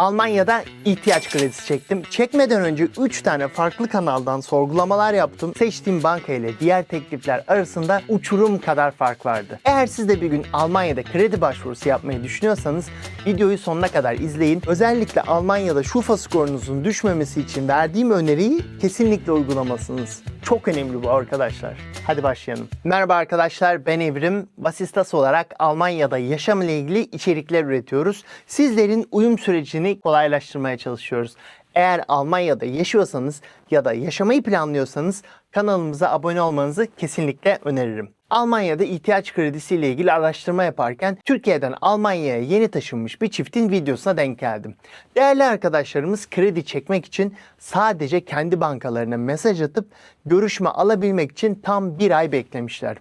Almanya'da ihtiyaç kredisi çektim. Çekmeden önce 3 tane farklı kanaldan sorgulamalar yaptım. Seçtiğim banka ile diğer teklifler arasında uçurum kadar fark vardı. Eğer siz de bir gün Almanya'da kredi başvurusu yapmayı düşünüyorsanız videoyu sonuna kadar izleyin. Özellikle Almanya'da Schufa skorunuzun düşmemesi için verdiğim öneriyi kesinlikle uygulamasınız. Çok önemli bu arkadaşlar. Hadi başlayalım. Merhaba arkadaşlar ben Evrim. Vasistas olarak Almanya'da yaşam ile ilgili içerikler üretiyoruz. Sizlerin uyum sürecini kolaylaştırmaya çalışıyoruz. Eğer Almanya'da yaşıyorsanız ya da yaşamayı planlıyorsanız kanalımıza abone olmanızı kesinlikle öneririm. Almanya'da ihtiyaç kredisi ile ilgili araştırma yaparken Türkiye'den Almanya'ya yeni taşınmış bir çiftin videosuna denk geldim. Değerli arkadaşlarımız kredi çekmek için sadece kendi bankalarına mesaj atıp görüşme alabilmek için tam bir ay beklemişler.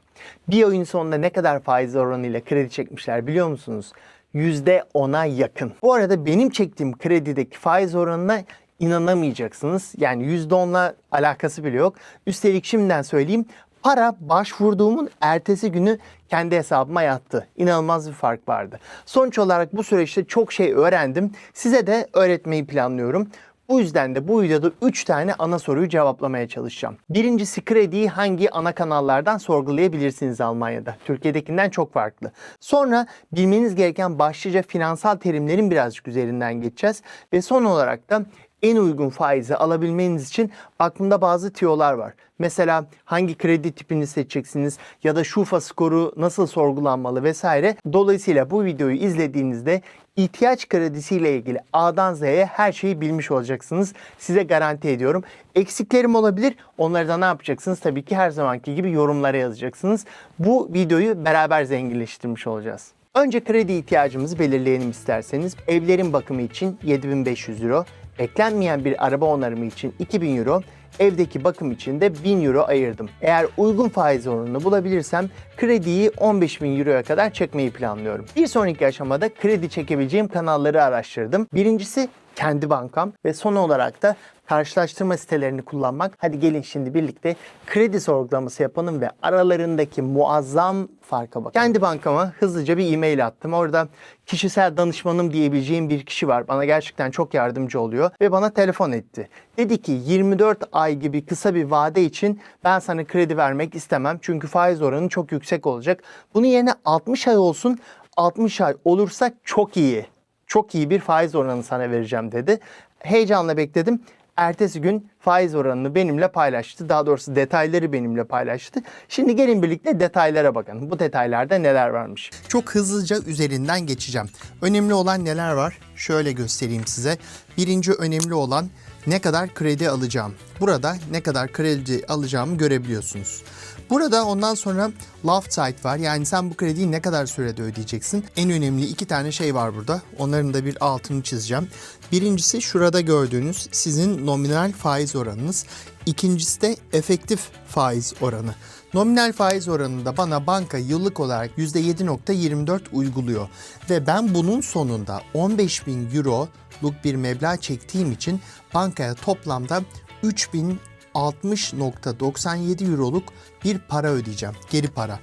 Bir ayın sonunda ne kadar faiz oranıyla kredi çekmişler biliyor musunuz? %10'a yakın. Bu arada benim çektiğim kredideki faiz oranına inanamayacaksınız. Yani %10'la alakası bile yok. Üstelik şimdiden söyleyeyim para başvurduğumun ertesi günü kendi hesabıma yattı. İnanılmaz bir fark vardı. Sonuç olarak bu süreçte çok şey öğrendim. Size de öğretmeyi planlıyorum. Bu yüzden de bu videoda 3 tane ana soruyu cevaplamaya çalışacağım. Birincisi krediyi hangi ana kanallardan sorgulayabilirsiniz Almanya'da? Türkiye'dekinden çok farklı. Sonra bilmeniz gereken başlıca finansal terimlerin birazcık üzerinden geçeceğiz. Ve son olarak da en uygun faizi alabilmeniz için aklımda bazı tiyolar var. Mesela hangi kredi tipini seçeceksiniz ya da şufa skoru nasıl sorgulanmalı vesaire. Dolayısıyla bu videoyu izlediğinizde ihtiyaç kredisiyle ilgili A'dan Z'ye her şeyi bilmiş olacaksınız. Size garanti ediyorum. Eksiklerim olabilir. Onları da ne yapacaksınız? Tabii ki her zamanki gibi yorumlara yazacaksınız. Bu videoyu beraber zenginleştirmiş olacağız. Önce kredi ihtiyacımızı belirleyelim isterseniz. Evlerin bakımı için 7500 euro, beklenmeyen bir araba onarımı için 2000 euro, evdeki bakım için de 1000 euro ayırdım. Eğer uygun faiz oranını bulabilirsem krediyi 15.000 euroya kadar çekmeyi planlıyorum. Bir sonraki aşamada kredi çekebileceğim kanalları araştırdım. Birincisi kendi bankam ve son olarak da karşılaştırma sitelerini kullanmak. Hadi gelin şimdi birlikte kredi sorgulaması yapalım ve aralarındaki muazzam farka bakalım. Kendi bankama hızlıca bir e-mail attım. Orada kişisel danışmanım diyebileceğim bir kişi var. Bana gerçekten çok yardımcı oluyor ve bana telefon etti. Dedi ki 24 ay gibi kısa bir vade için ben sana kredi vermek istemem. Çünkü faiz oranı çok yüksek olacak. Bunun yerine 60 ay olsun. 60 ay olursa çok iyi çok iyi bir faiz oranı sana vereceğim dedi. Heyecanla bekledim. Ertesi gün faiz oranını benimle paylaştı. Daha doğrusu detayları benimle paylaştı. Şimdi gelin birlikte detaylara bakın. Bu detaylarda neler varmış. Çok hızlıca üzerinden geçeceğim. Önemli olan neler var? Şöyle göstereyim size. Birinci önemli olan ne kadar kredi alacağım. Burada ne kadar kredi alacağımı görebiliyorsunuz. Burada ondan sonra Laufzeit var. Yani sen bu krediyi ne kadar sürede ödeyeceksin? En önemli iki tane şey var burada. Onların da bir altını çizeceğim. Birincisi şurada gördüğünüz sizin nominal faiz oranınız. İkincisi de efektif faiz oranı. Nominal faiz oranında bana banka yıllık olarak %7.24 uyguluyor. Ve ben bunun sonunda 15.000 euroluk bir meblağ çektiğim için bankaya toplamda 3000 60.97 euroluk bir para ödeyeceğim. Geri para.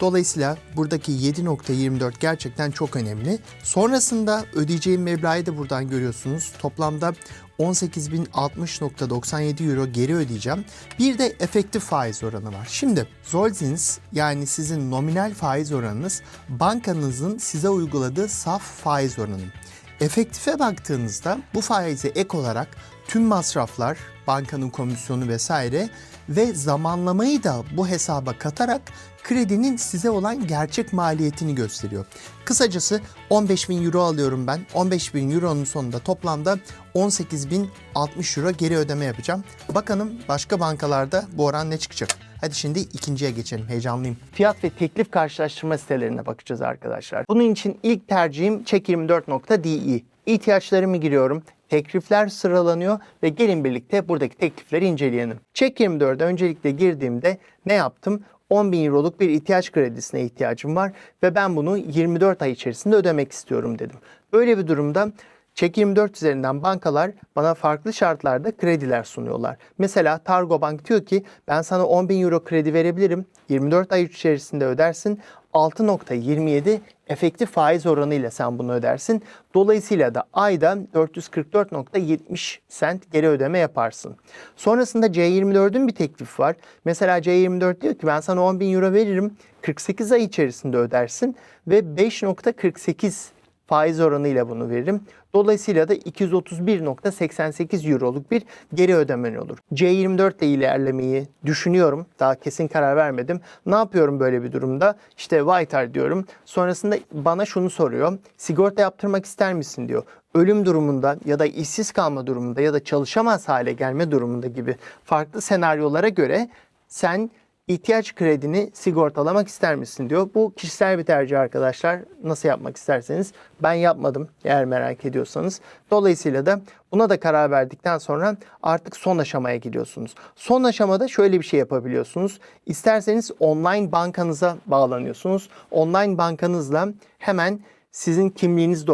Dolayısıyla buradaki 7.24 gerçekten çok önemli. Sonrasında ödeyeceğim meblağı da buradan görüyorsunuz. Toplamda 18.060.97 euro geri ödeyeceğim. Bir de efektif faiz oranı var. Şimdi Zollzins yani sizin nominal faiz oranınız bankanızın size uyguladığı saf faiz oranı. Efektife baktığınızda bu faize ek olarak tüm masraflar, bankanın komisyonu vesaire ve zamanlamayı da bu hesaba katarak kredinin size olan gerçek maliyetini gösteriyor. Kısacası 15 bin euro alıyorum ben. 15 bin euronun sonunda toplamda 18 bin 60 euro geri ödeme yapacağım. Bakalım başka bankalarda bu oran ne çıkacak? Hadi şimdi ikinciye geçelim. Heyecanlıyım. Fiyat ve teklif karşılaştırma sitelerine bakacağız arkadaşlar. Bunun için ilk tercihim check24.de. İhtiyaçlarımı giriyorum. Teklifler sıralanıyor ve gelin birlikte buradaki teklifleri inceleyelim. Check24'e öncelikle girdiğimde ne yaptım? 10 bin euroluk bir ihtiyaç kredisine ihtiyacım var ve ben bunu 24 ay içerisinde ödemek istiyorum dedim. Böyle bir durumda Check24 üzerinden bankalar bana farklı şartlarda krediler sunuyorlar. Mesela Targo Bank diyor ki ben sana 10 bin euro kredi verebilirim. 24 ay içerisinde ödersin. 6.27 efektif faiz oranıyla sen bunu ödersin. Dolayısıyla da ayda 444.70 sent geri ödeme yaparsın. Sonrasında C24'ün bir teklifi var. Mesela C24 diyor ki ben sana 10 bin euro veririm. 48 ay içerisinde ödersin ve 5.48 faiz oranıyla bunu veririm. Dolayısıyla da 231.88 euroluk bir geri ödemen olur. C24 ile ilerlemeyi düşünüyorum. Daha kesin karar vermedim. Ne yapıyorum böyle bir durumda? İşte Whitear diyorum. Sonrasında bana şunu soruyor. Sigorta yaptırmak ister misin diyor. Ölüm durumunda ya da işsiz kalma durumunda ya da çalışamaz hale gelme durumunda gibi farklı senaryolara göre sen ihtiyaç kredini sigortalamak ister misin diyor. Bu kişisel bir tercih arkadaşlar. Nasıl yapmak isterseniz. Ben yapmadım eğer merak ediyorsanız. Dolayısıyla da buna da karar verdikten sonra artık son aşamaya gidiyorsunuz. Son aşamada şöyle bir şey yapabiliyorsunuz. İsterseniz online bankanıza bağlanıyorsunuz. Online bankanızla hemen sizin kimliğiniz e,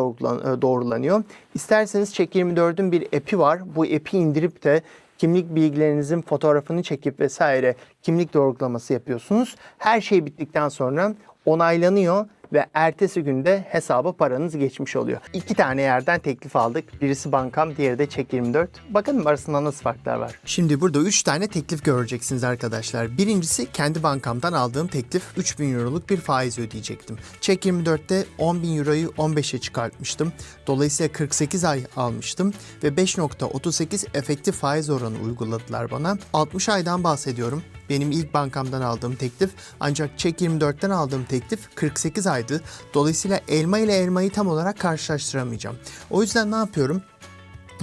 doğrulanıyor. İsterseniz Check24'ün bir app'i var. Bu app'i indirip de kimlik bilgilerinizin fotoğrafını çekip vesaire kimlik doğrulaması yapıyorsunuz. Her şey bittikten sonra onaylanıyor ve ertesi günde hesaba paranız geçmiş oluyor. İki tane yerden teklif aldık. Birisi bankam, diğeri de Check24. Bakalım arasında nasıl farklar var. Şimdi burada 3 tane teklif göreceksiniz arkadaşlar. Birincisi kendi bankamdan aldığım teklif 3000 euroluk bir faiz ödeyecektim. Check24'te 10.000 euroyu 15'e çıkartmıştım. Dolayısıyla 48 ay almıştım ve 5.38 efektif faiz oranı uyguladılar bana. 60 aydan bahsediyorum. Benim ilk bankamdan aldığım teklif ancak Check24'ten aldığım teklif 48 aydı. Dolayısıyla elma ile elmayı tam olarak karşılaştıramayacağım. O yüzden ne yapıyorum?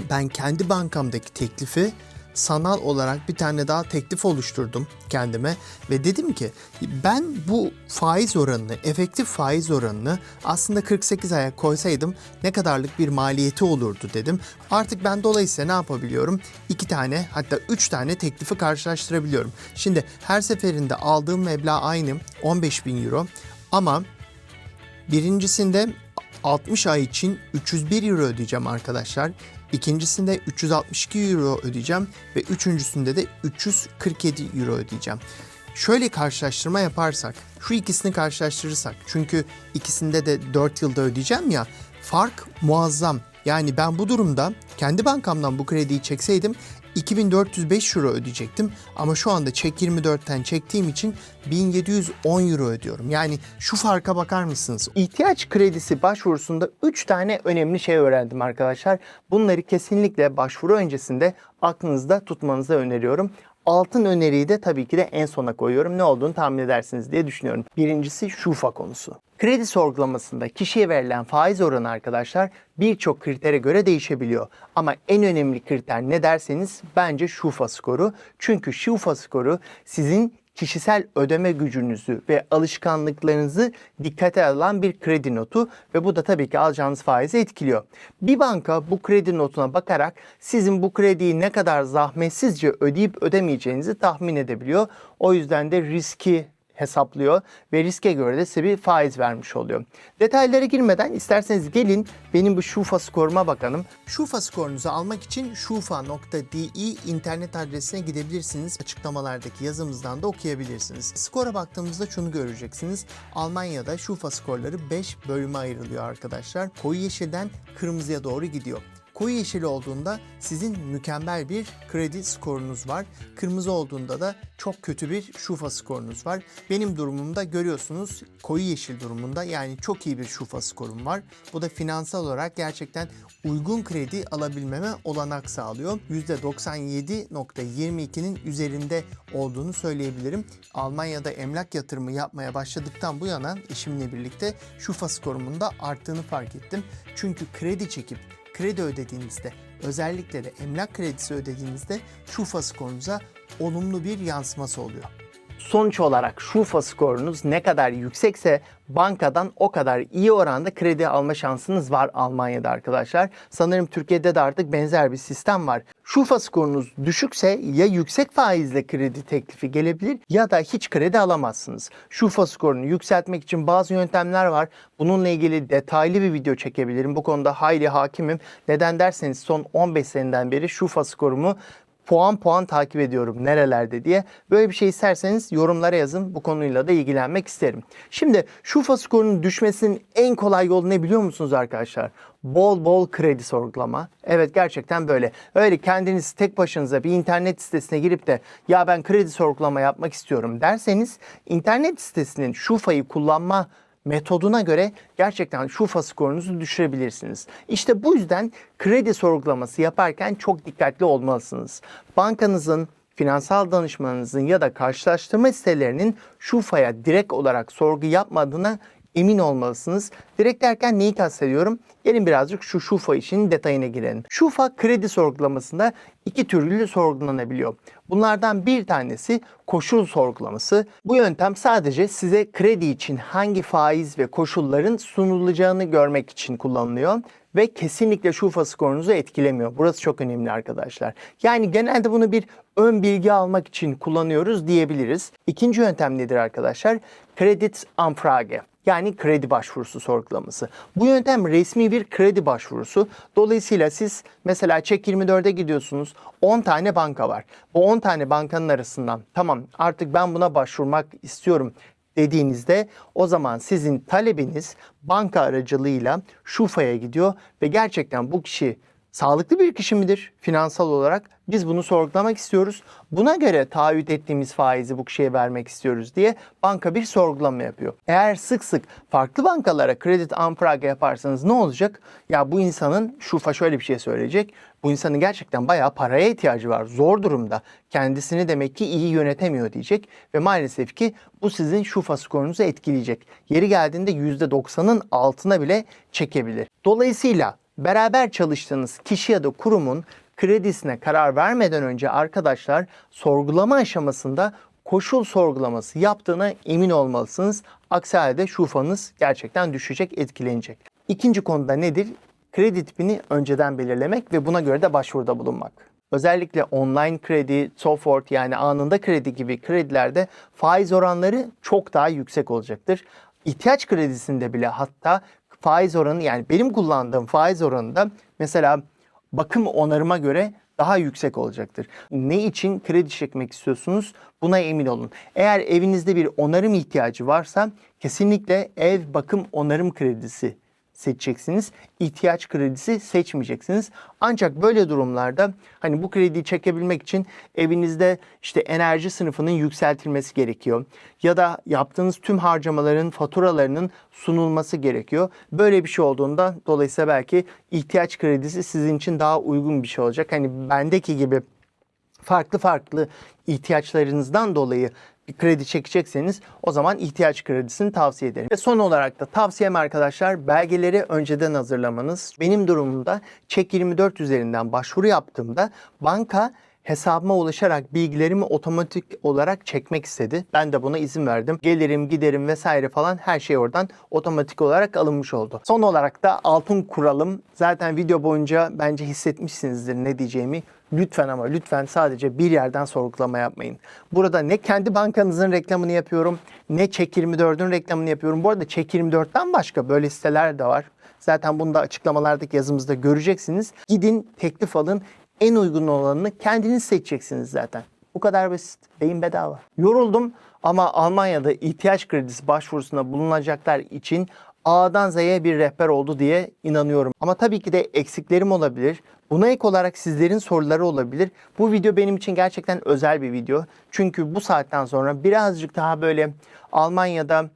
Ben kendi bankamdaki teklifi sanal olarak bir tane daha teklif oluşturdum kendime ve dedim ki ben bu faiz oranını, efektif faiz oranını aslında 48 aya koysaydım ne kadarlık bir maliyeti olurdu dedim. Artık ben dolayısıyla ne yapabiliyorum? İki tane hatta üç tane teklifi karşılaştırabiliyorum. Şimdi her seferinde aldığım meblağ aynı 15 bin euro ama Birincisinde 60 ay için 301 euro ödeyeceğim arkadaşlar. İkincisinde 362 euro ödeyeceğim ve üçüncüsünde de 347 euro ödeyeceğim. Şöyle karşılaştırma yaparsak, şu ikisini karşılaştırırsak çünkü ikisinde de 4 yılda ödeyeceğim ya fark muazzam. Yani ben bu durumda kendi bankamdan bu krediyi çekseydim 2405 euro ödeyecektim ama şu anda çek 24'ten çektiğim için 1710 euro ödüyorum. Yani şu farka bakar mısınız? İhtiyaç kredisi başvurusunda 3 tane önemli şey öğrendim arkadaşlar. Bunları kesinlikle başvuru öncesinde aklınızda tutmanızı öneriyorum. Altın öneriyi de tabii ki de en sona koyuyorum. Ne olduğunu tahmin edersiniz diye düşünüyorum. Birincisi şufa konusu. Kredi sorgulamasında kişiye verilen faiz oranı arkadaşlar birçok kritere göre değişebiliyor. Ama en önemli kriter ne derseniz bence şufa skoru. Çünkü şufa skoru sizin kişisel ödeme gücünüzü ve alışkanlıklarınızı dikkate alan bir kredi notu ve bu da tabii ki alacağınız faizi etkiliyor. Bir banka bu kredi notuna bakarak sizin bu krediyi ne kadar zahmetsizce ödeyip ödemeyeceğinizi tahmin edebiliyor. O yüzden de riski hesaplıyor ve riske göre de size bir faiz vermiş oluyor. Detaylara girmeden isterseniz gelin benim bu Şufa skoruma bakalım. Şufa skorunuzu almak için şufa.de internet adresine gidebilirsiniz. Açıklamalardaki yazımızdan da okuyabilirsiniz. Skora baktığımızda şunu göreceksiniz. Almanya'da Şufa skorları 5 bölüme ayrılıyor arkadaşlar. Koyu yeşilden kırmızıya doğru gidiyor. Koyu yeşil olduğunda sizin mükemmel bir kredi skorunuz var. Kırmızı olduğunda da çok kötü bir şufa skorunuz var. Benim durumumda görüyorsunuz koyu yeşil durumunda yani çok iyi bir şufa skorum var. Bu da finansal olarak gerçekten uygun kredi alabilmeme olanak sağlıyor. %97.22'nin üzerinde olduğunu söyleyebilirim. Almanya'da emlak yatırımı yapmaya başladıktan bu yana eşimle birlikte şufa skorumun da arttığını fark ettim. Çünkü kredi çekip kredi ödediğinizde özellikle de emlak kredisi ödediğinizde şufa skorunuza olumlu bir yansıması oluyor. Sonuç olarak şufa skorunuz ne kadar yüksekse bankadan o kadar iyi oranda kredi alma şansınız var Almanya'da arkadaşlar. Sanırım Türkiye'de de artık benzer bir sistem var. Şufa skorunuz düşükse ya yüksek faizle kredi teklifi gelebilir ya da hiç kredi alamazsınız. Şufa skorunu yükseltmek için bazı yöntemler var. Bununla ilgili detaylı bir video çekebilirim. Bu konuda hayli hakimim. Neden derseniz son 15 seneden beri Şufa skorumu puan puan takip ediyorum nerelerde diye. Böyle bir şey isterseniz yorumlara yazın. Bu konuyla da ilgilenmek isterim. Şimdi Şufa skorunun düşmesinin en kolay yolu ne biliyor musunuz arkadaşlar? Bol bol kredi sorgulama. Evet gerçekten böyle. Öyle kendiniz tek başınıza bir internet sitesine girip de ya ben kredi sorgulama yapmak istiyorum derseniz internet sitesinin Şufa'yı kullanma metoduna göre gerçekten şufa skorunuzu düşürebilirsiniz. İşte bu yüzden kredi sorgulaması yaparken çok dikkatli olmalısınız. Bankanızın finansal danışmanınızın ya da karşılaştırma sitelerinin şufaya direkt olarak sorgu yapmadığına emin olmalısınız. Direkt derken neyi kastediyorum? Gelin birazcık şu şufa işinin detayına girelim. Şufa kredi sorgulamasında iki türlü sorgulanabiliyor. Bunlardan bir tanesi koşul sorgulaması. Bu yöntem sadece size kredi için hangi faiz ve koşulların sunulacağını görmek için kullanılıyor ve kesinlikle şufa skorunuzu etkilemiyor. Burası çok önemli arkadaşlar. Yani genelde bunu bir ön bilgi almak için kullanıyoruz diyebiliriz. İkinci yöntem nedir arkadaşlar? Credit Anfrage yani kredi başvurusu sorgulaması. Bu yöntem resmi bir kredi başvurusu. Dolayısıyla siz mesela Çek24'e gidiyorsunuz. 10 tane banka var. Bu 10 tane bankanın arasından tamam artık ben buna başvurmak istiyorum dediğinizde o zaman sizin talebiniz banka aracılığıyla Şufa'ya gidiyor ve gerçekten bu kişi sağlıklı bir kişi midir finansal olarak? Biz bunu sorgulamak istiyoruz. Buna göre taahhüt ettiğimiz faizi bu kişiye vermek istiyoruz diye banka bir sorgulama yapıyor. Eğer sık sık farklı bankalara kredi anfrage yaparsanız ne olacak? Ya bu insanın şufa şöyle bir şey söyleyecek. Bu insanın gerçekten bayağı paraya ihtiyacı var. Zor durumda. Kendisini demek ki iyi yönetemiyor diyecek. Ve maalesef ki bu sizin şufa skorunuzu etkileyecek. Yeri geldiğinde %90'ın altına bile çekebilir. Dolayısıyla beraber çalıştığınız kişi ya da kurumun kredisine karar vermeden önce arkadaşlar sorgulama aşamasında koşul sorgulaması yaptığına emin olmalısınız. Aksi halde şufanız gerçekten düşecek, etkilenecek. İkinci konuda nedir? Kredi tipini önceden belirlemek ve buna göre de başvuruda bulunmak. Özellikle online kredi, software yani anında kredi gibi kredilerde faiz oranları çok daha yüksek olacaktır. İhtiyaç kredisinde bile hatta faiz oranı yani benim kullandığım faiz oranında mesela bakım onarıma göre daha yüksek olacaktır. Ne için kredi çekmek istiyorsunuz? Buna emin olun. Eğer evinizde bir onarım ihtiyacı varsa kesinlikle ev bakım onarım kredisi seçeceksiniz. İhtiyaç kredisi seçmeyeceksiniz. Ancak böyle durumlarda hani bu krediyi çekebilmek için evinizde işte enerji sınıfının yükseltilmesi gerekiyor. Ya da yaptığınız tüm harcamaların faturalarının sunulması gerekiyor. Böyle bir şey olduğunda dolayısıyla belki ihtiyaç kredisi sizin için daha uygun bir şey olacak. Hani bendeki gibi farklı farklı ihtiyaçlarınızdan dolayı kredi çekecekseniz o zaman ihtiyaç kredisini tavsiye ederim. Ve son olarak da tavsiyem arkadaşlar belgeleri önceden hazırlamanız. Benim durumumda Çek24 üzerinden başvuru yaptığımda banka hesabıma ulaşarak bilgilerimi otomatik olarak çekmek istedi. Ben de buna izin verdim. Gelirim, giderim vesaire falan her şey oradan otomatik olarak alınmış oldu. Son olarak da altın kuralım. Zaten video boyunca bence hissetmişsinizdir ne diyeceğimi. Lütfen ama lütfen sadece bir yerden sorgulama yapmayın. Burada ne kendi bankanızın reklamını yapıyorum, ne Çek24'ün reklamını yapıyorum. Bu arada Çek24'ten başka böyle siteler de var. Zaten bunu da açıklamalardaki yazımızda göreceksiniz. Gidin, teklif alın. En uygun olanını kendiniz seçeceksiniz zaten. Bu kadar basit. Beyin bedava. Yoruldum ama Almanya'da ihtiyaç kredisi başvurusunda bulunacaklar için A'dan Z'ye bir rehber oldu diye inanıyorum. Ama tabii ki de eksiklerim olabilir. Buna ek olarak sizlerin soruları olabilir. Bu video benim için gerçekten özel bir video. Çünkü bu saatten sonra birazcık daha böyle Almanya'da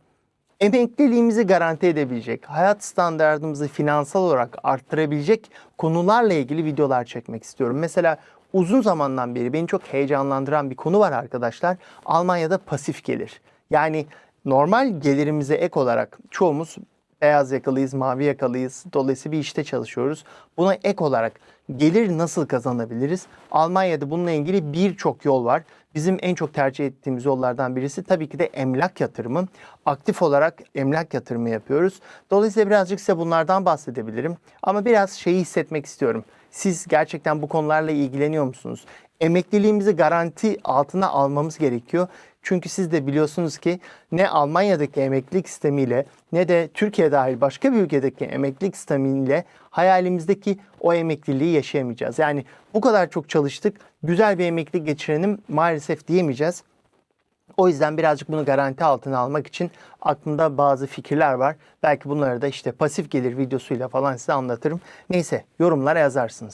emekliliğimizi garanti edebilecek, hayat standartımızı finansal olarak arttırabilecek konularla ilgili videolar çekmek istiyorum. Mesela uzun zamandan beri beni çok heyecanlandıran bir konu var arkadaşlar. Almanya'da pasif gelir. Yani normal gelirimize ek olarak çoğumuz beyaz yakalıyız, mavi yakalıyız. Dolayısıyla bir işte çalışıyoruz. Buna ek olarak gelir nasıl kazanabiliriz? Almanya'da bununla ilgili birçok yol var. Bizim en çok tercih ettiğimiz yollardan birisi tabii ki de emlak yatırımı. Aktif olarak emlak yatırımı yapıyoruz. Dolayısıyla birazcık size bunlardan bahsedebilirim. Ama biraz şeyi hissetmek istiyorum. Siz gerçekten bu konularla ilgileniyor musunuz? Emekliliğimizi garanti altına almamız gerekiyor. Çünkü siz de biliyorsunuz ki ne Almanya'daki emeklilik sistemiyle ne de Türkiye dahil başka bir ülkedeki emeklilik sistemiyle hayalimizdeki o emekliliği yaşayamayacağız. Yani bu kadar çok çalıştık, güzel bir emeklilik geçirelim maalesef diyemeyeceğiz. O yüzden birazcık bunu garanti altına almak için aklımda bazı fikirler var. Belki bunları da işte pasif gelir videosuyla falan size anlatırım. Neyse yorumlara yazarsınız.